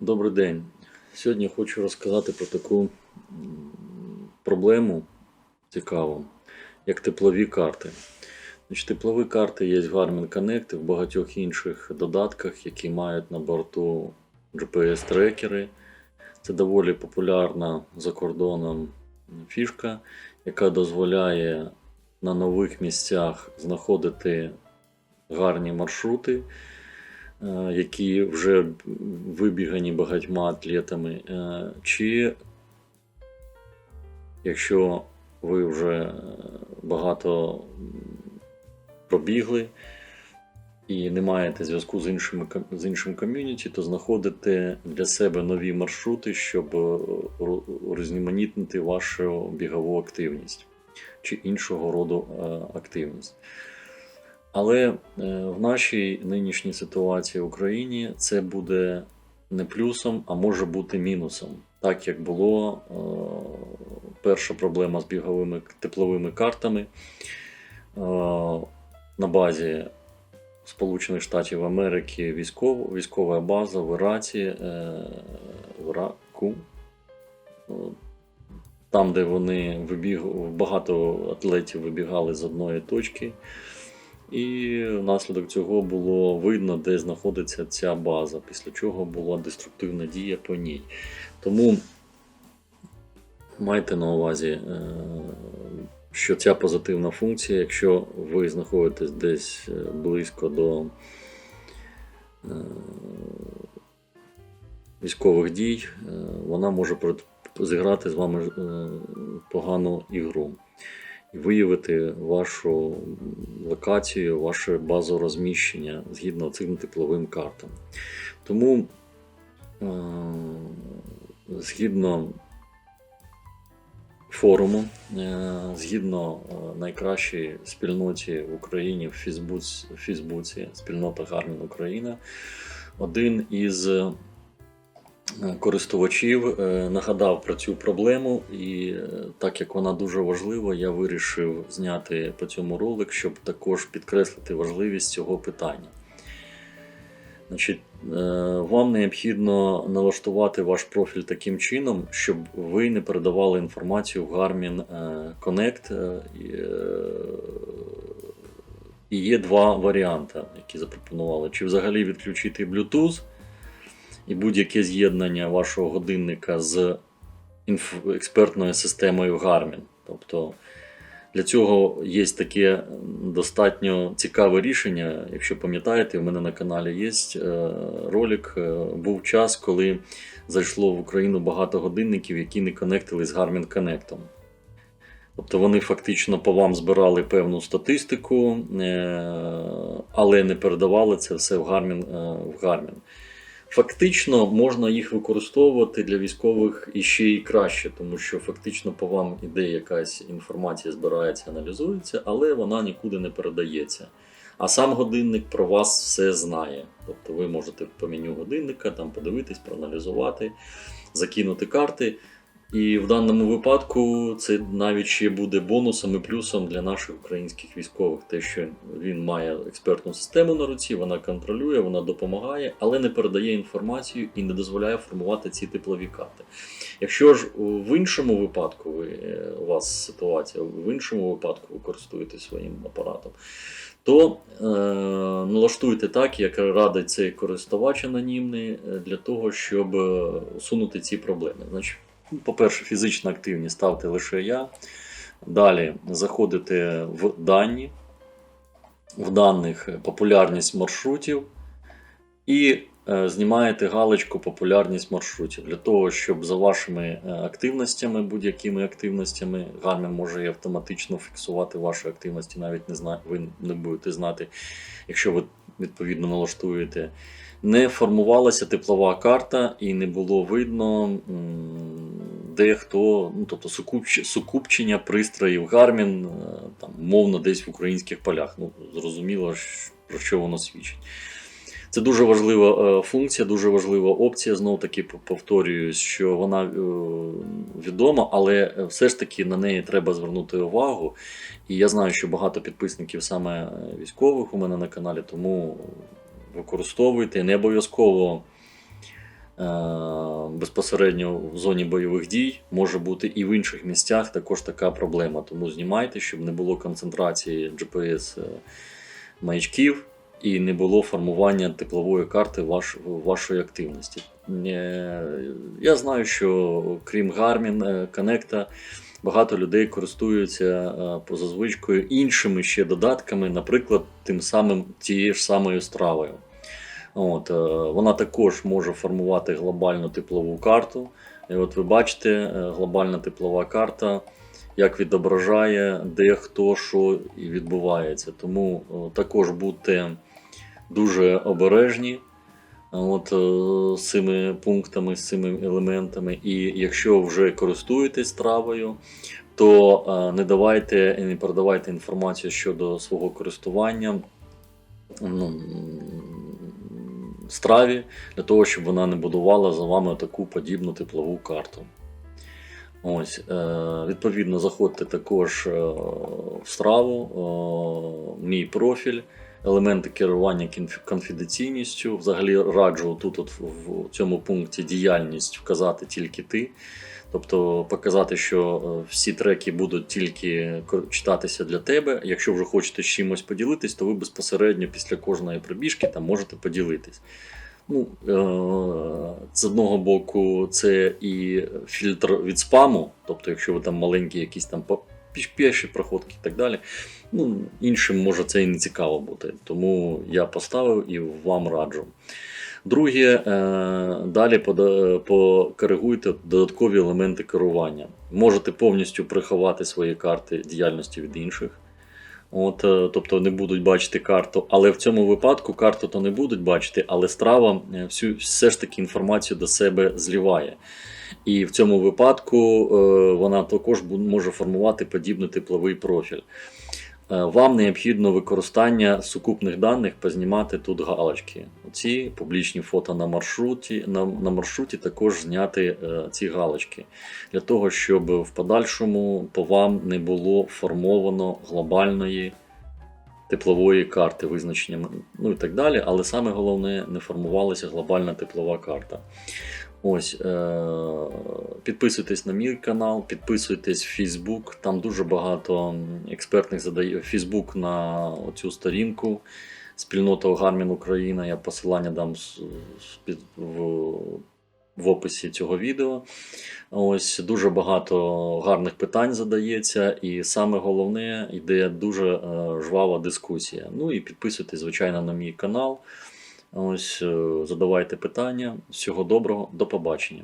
Добрий день. Сьогодні хочу розказати про таку проблему цікаву, як теплові карти. Значить, теплові карти є в Garmin Connect і в багатьох інших додатках, які мають на борту GPS-трекери. Це доволі популярна за кордоном фішка, яка дозволяє на нових місцях знаходити гарні маршрути, які вже вибігані багатьма атлетами. е, Чи якщо ви вже е, багато пробігли і не маєте зв'язку з, іншими, з іншим ком'юніті, то знаходите для себе нові маршрути, щоб е, ро- різноманітнити вашу бігову активність чи іншого роду е, активність. Але е, в нашій нинішній ситуації в Україні це буде не плюсом, а може бути мінусом. Так як було е, перша проблема з біговими тепловими картами е, на базі Сполучених Штатів Америки військов, військова база в Іраці, в Іраку. Там, де вони вибіг, багато атлетів вибігали з одної точки, і внаслідок цього було видно, де знаходиться ця база, після чого була деструктивна дія по ній. Тому майте на увазі, е, що ця позитивна функція, якщо ви знаходитесь десь е, близько до е, військових дій, вона може зіграти з вами погану ігру виявити вашу локацію, ваше базорозміщення згідно цим тепловим картам. Тому, е, згідно форуму, е, згідно е, найкращій спільноті в Україні в Фейсбуці, спільнота Гармін Україна, один із користувачів е, нагадав про цю проблему, і е, так як вона дуже важлива, я вирішив зняти по цьому ролик, щоб також підкреслити важливість цього питання. Значить, е, вам необхідно налаштувати ваш профіль таким чином, щоб ви не передавали інформацію в Garmin Connect. І є два варіанти, які запропонували: чи взагалі відключити Bluetooth і будь-яке з'єднання вашого годинника з експертною системою Garmin. Тобто для цього є таке достатньо цікаве рішення. Якщо пам'ятаєте, у мене на каналі є е, ролик. е, Був час, коли зайшло в Україну багато годинників, які не конектили з Garmin Connect. Тобто вони фактично по вам збирали певну статистику, е, але не передавали це все в Garmin. В Garmin. Фактично можна їх використовувати для військових іще і краще, тому що фактично по вам іде якась інформація, збирається, аналізується, але вона нікуди не передається. А сам годинник про вас все знає. Тобто ви можете по меню годинника там подивитись, проаналізувати, закинути карти. І в даному випадку це навіть ще буде бонусом і плюсом для наших українських військових, те, що він має експертну систему на руці, вона контролює, вона допомагає, але не передає інформацію і не дозволяє формувати ці теплові карти. Якщо ж в іншому випадку ви, е, у вас ситуація, в іншому випадку ви користуєтесь своїм апаратом, то е, налаштуйте так, як радить цей користувач анонімний, е, для того, щоб е, усунути ці проблеми. Значить, По-перше, фізична активність ставте лише я. Далі заходите в дані, в даних популярність маршрутів і е, знімаєте галочку популярність маршрутів для того, щоб за вашими е, активностями, будь-якими активностями, Garmin може і автоматично фіксувати ваші активності, навіть не зна... ви не будете знати, якщо ви відповідно налаштуєте. Не формувалася теплова карта і не було видно, де хто, ну тобто сукупчення пристроїв Garmin, е, там, мовно, десь в українських полях. Ну, зрозуміло, про що воно свідчить. Це дуже важлива е, функція, дуже важлива опція. Знов таки повторююсь, що вона е, відома, але все ж таки на неї треба звернути увагу. І я знаю, що багато підписників саме військових у мене на каналі, тому використовуйте. Не обов'язково безпосередньо в зоні бойових дій, може бути і в інших місцях також така проблема. Тому знімайте, щоб не було концентрації GPS е, маячків і не було формування теплової карти ваш, вашої активності. Е, Я знаю, що крім Garmin е, Connect, багато людей користуються е, поза звичкою іншими ще додатками, наприклад, тим самим тією ж самою стравою. От, е, вона також може формувати глобальну теплову карту. І от ви бачите, е, глобальна теплова карта, як відображає, де хто що і відбувається. Тому е, також будьте дуже обережні от, з цими пунктами, з цими елементами. І якщо вже користуєтесь травою, то не давайте і не передавайте інформацію щодо свого користування ну, страві, для того, щоб вона не будувала за вами таку подібну теплову карту. Ось, е, відповідно, заходьте також е, в страву, е, мій профіль, елементи керування конфіденційністю. Взагалі раджу тут от в цьому пункті діяльність вказати тільки ти. Тобто показати, що е, всі треки будуть тільки читатися для тебе. Якщо вже хочете з чимось поділитись, то ви безпосередньо після кожної пробіжки там можете поділитись. Ну, е- з одного боку, це і фільтр від спаму, тобто, якщо ви там маленькі якісь там піші проходки і так далі. Ну, іншим може це і не цікаво бути. Тому я поставив і вам раджу. Друге, е, далі покоригуйте додаткові елементи керування. Можете повністю приховати свої карти діяльності від інших. От, е, тобто не будуть бачити карту, але в цьому випадку карту то не будуть бачити, але страва е, всю, все ж таки інформацію до себе зліває. І в цьому випадку е, вона також може формувати подібний тепловий профіль. Е, Вам необхідно використання сукупних даних познімати тут галочки. Ці публічні фото на маршруті, на, на маршруті також зняти е, ці галочки для того, щоб в подальшому по вам не було формовано глобальної теплової карти, визначення, ну і так далі. Але саме головне, не формувалася глобальна теплова карта. Ось, е- підписуйтесь на мій канал, підписуйтесь в Facebook, там дуже багато експертних задає Facebook на цю сторінку. Спільнота Гармін Україна. Я посилання дам в, в описі цього відео. Ось дуже багато гарних питань задається, і саме головне йде дуже е, жвава дискусія. Ну і підписуйтесь, звичайно, на мій канал. Ось е, задавайте питання. Всього доброго, до побачення.